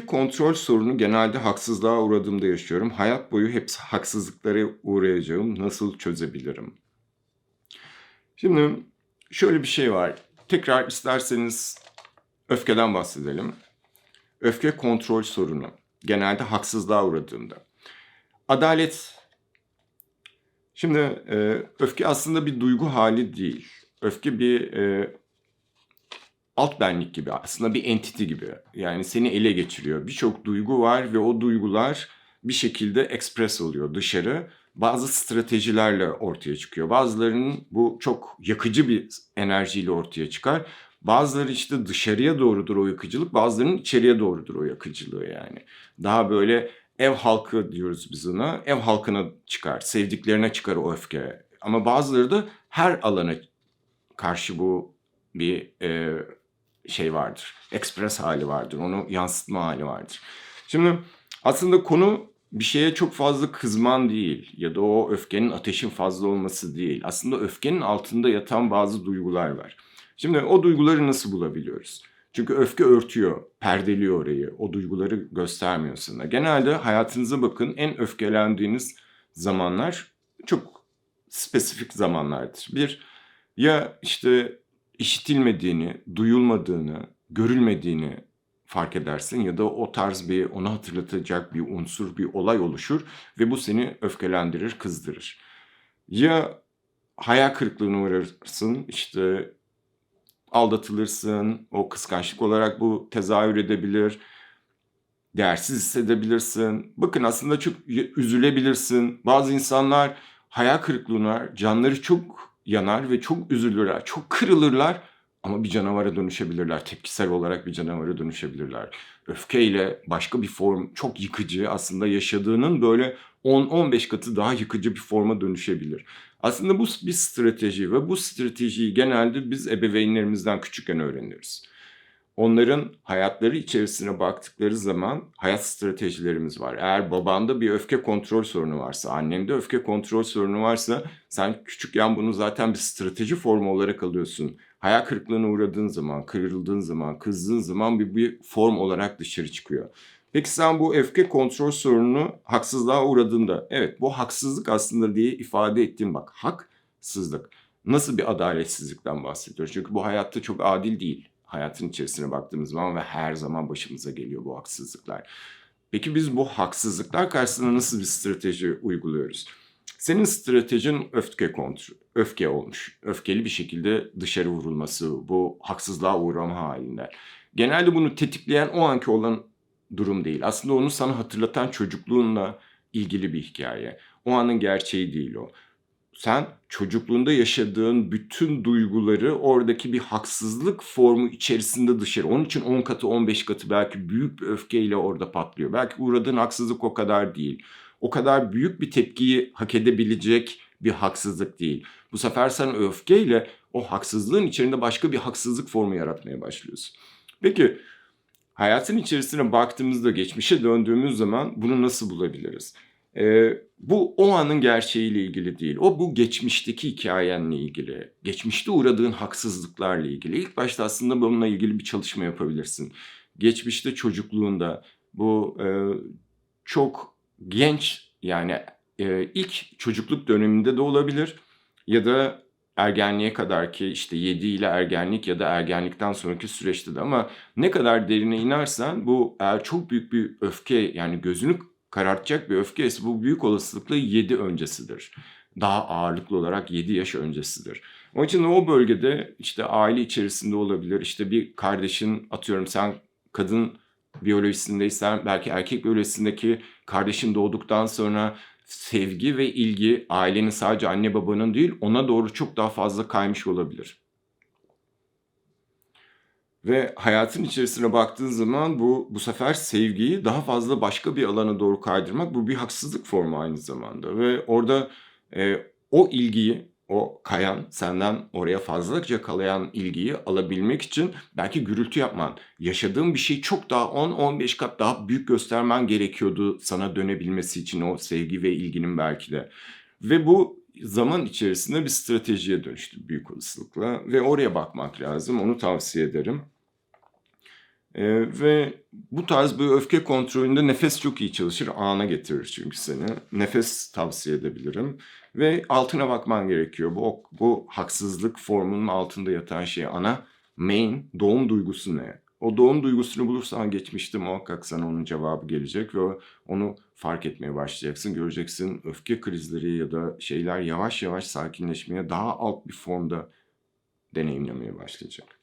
öfke kontrol sorunu genelde haksızlığa uğradığımda yaşıyorum. Hayat boyu hep haksızlıklara uğrayacağım. Nasıl çözebilirim? Şimdi şöyle bir şey var. Tekrar isterseniz öfkeden bahsedelim. Öfke kontrol sorunu. Genelde haksızlığa uğradığımda. Adalet. Şimdi e, öfke aslında bir duygu hali değil. Öfke bir e, alt benlik gibi aslında bir entity gibi. Yani seni ele geçiriyor. Birçok duygu var ve o duygular bir şekilde express oluyor dışarı. Bazı stratejilerle ortaya çıkıyor. Bazılarının bu çok yakıcı bir enerjiyle ortaya çıkar. Bazıları işte dışarıya doğrudur o yakıcılık, bazılarının içeriye doğrudur o yakıcılığı yani. Daha böyle ev halkı diyoruz biz ona. Ev halkına çıkar, sevdiklerine çıkar o öfke. Ama bazıları da her alana karşı bu bir e, şey vardır. Express hali vardır. Onu yansıtma hali vardır. Şimdi aslında konu bir şeye çok fazla kızman değil ya da o öfkenin ateşin fazla olması değil. Aslında öfkenin altında yatan bazı duygular var. Şimdi o duyguları nasıl bulabiliyoruz? Çünkü öfke örtüyor, perdeliyor orayı. O duyguları göstermiyor sana. Genelde hayatınıza bakın en öfkelendiğiniz zamanlar çok spesifik zamanlardır. Bir, ya işte işitilmediğini, duyulmadığını, görülmediğini fark edersin ya da o tarz bir onu hatırlatacak bir unsur, bir olay oluşur ve bu seni öfkelendirir, kızdırır. Ya hayal kırıklığına uğrarsın, işte aldatılırsın, o kıskançlık olarak bu tezahür edebilir, değersiz hissedebilirsin. Bakın aslında çok üzülebilirsin. Bazı insanlar hayal kırıklığına, canları çok yanar ve çok üzülürler, çok kırılırlar ama bir canavara dönüşebilirler. Tepkisel olarak bir canavara dönüşebilirler. Öfkeyle başka bir form çok yıkıcı aslında yaşadığının böyle 10-15 katı daha yıkıcı bir forma dönüşebilir. Aslında bu bir strateji ve bu stratejiyi genelde biz ebeveynlerimizden küçükken öğreniriz. Onların hayatları içerisine baktıkları zaman hayat stratejilerimiz var. Eğer babanda bir öfke kontrol sorunu varsa, annende öfke kontrol sorunu varsa sen küçükken bunu zaten bir strateji formu olarak alıyorsun. Hayal kırıklığına uğradığın zaman, kırıldığın zaman, kızdığın zaman bir, bir form olarak dışarı çıkıyor. Peki sen bu öfke kontrol sorununu haksızlığa uğradığında, evet bu haksızlık aslında diye ifade ettiğim bak haksızlık. Nasıl bir adaletsizlikten bahsediyoruz? Çünkü bu hayatta çok adil değil hayatın içerisine baktığımız zaman ve her zaman başımıza geliyor bu haksızlıklar. Peki biz bu haksızlıklar karşısında nasıl bir strateji uyguluyoruz? Senin stratejin öfke kontrol, öfke olmuş. Öfkeli bir şekilde dışarı vurulması, bu haksızlığa uğrama halinde. Genelde bunu tetikleyen o anki olan durum değil. Aslında onu sana hatırlatan çocukluğunla ilgili bir hikaye. O anın gerçeği değil o sen çocukluğunda yaşadığın bütün duyguları oradaki bir haksızlık formu içerisinde dışarı. Onun için 10 katı 15 katı belki büyük bir öfkeyle orada patlıyor. Belki uğradığın haksızlık o kadar değil. O kadar büyük bir tepkiyi hak edebilecek bir haksızlık değil. Bu sefer sen öfkeyle o haksızlığın içerisinde başka bir haksızlık formu yaratmaya başlıyorsun. Peki hayatın içerisine baktığımızda geçmişe döndüğümüz zaman bunu nasıl bulabiliriz? E, bu o anın gerçeğiyle ilgili değil. O bu geçmişteki hikayenle ilgili. Geçmişte uğradığın haksızlıklarla ilgili. İlk başta aslında bununla ilgili bir çalışma yapabilirsin. Geçmişte çocukluğunda bu e, çok genç yani e, ilk çocukluk döneminde de olabilir ya da ergenliğe kadar ki işte 7 ile ergenlik ya da ergenlikten sonraki süreçte de ama ne kadar derine inersen bu eğer çok büyük bir öfke yani gözünü karartacak bir öfke ise bu büyük olasılıkla 7 öncesidir. Daha ağırlıklı olarak 7 yaş öncesidir. Onun için o bölgede işte aile içerisinde olabilir. İşte bir kardeşin atıyorum sen kadın biyolojisindeysen belki erkek biyolojisindeki kardeşin doğduktan sonra sevgi ve ilgi ailenin sadece anne babanın değil ona doğru çok daha fazla kaymış olabilir. Ve hayatın içerisine baktığın zaman bu bu sefer sevgiyi daha fazla başka bir alana doğru kaydırmak bu bir haksızlık formu aynı zamanda. Ve orada e, o ilgiyi, o kayan, senden oraya fazlaca kalayan ilgiyi alabilmek için belki gürültü yapman, yaşadığın bir şey çok daha 10-15 kat daha büyük göstermen gerekiyordu sana dönebilmesi için o sevgi ve ilginin belki de. Ve bu zaman içerisinde bir stratejiye dönüştü büyük olasılıkla ve oraya bakmak lazım. Onu tavsiye ederim. Eee, ve bu tarz bir öfke kontrolünde nefes çok iyi çalışır. Ana getirir çünkü seni. Nefes tavsiye edebilirim ve altına bakman gerekiyor. Bu bu haksızlık formunun altında yatan şey ana, main, doğum duygusu ne? O doğum duygusunu bulursan geçmişte muhakkak sana onun cevabı gelecek ve onu fark etmeye başlayacaksın. Göreceksin öfke krizleri ya da şeyler yavaş yavaş sakinleşmeye, daha alt bir formda deneyimlemeye başlayacak.